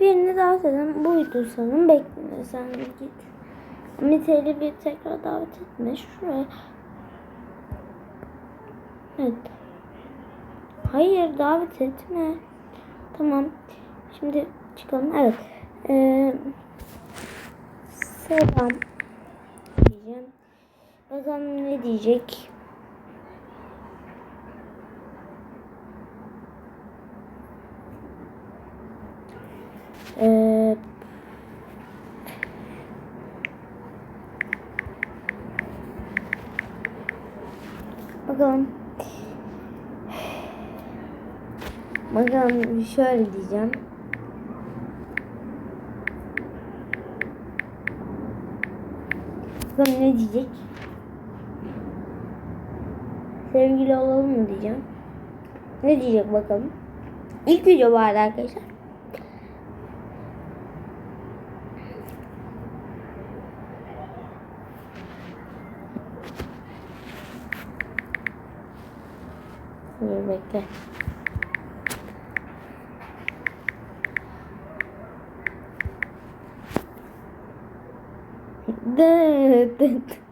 Birini davet edelim. Buydu sanırım. Bekle sen git. Miteli bir tekrar davet etme. Şuraya. Evet. Hayır davet etme. Tamam. Şimdi çıkalım. Evet. Ee, selam diyeceğim. Bakalım ne diyecek. Ee, bakalım. Bakalım şöyle diyeceğim. Bakalım ne diyecek? Sevgili olalım mı diyeceğim. Ne diyecek bakalım. İlk video vardı arkadaşlar. Dur bekle. Dıt dıt.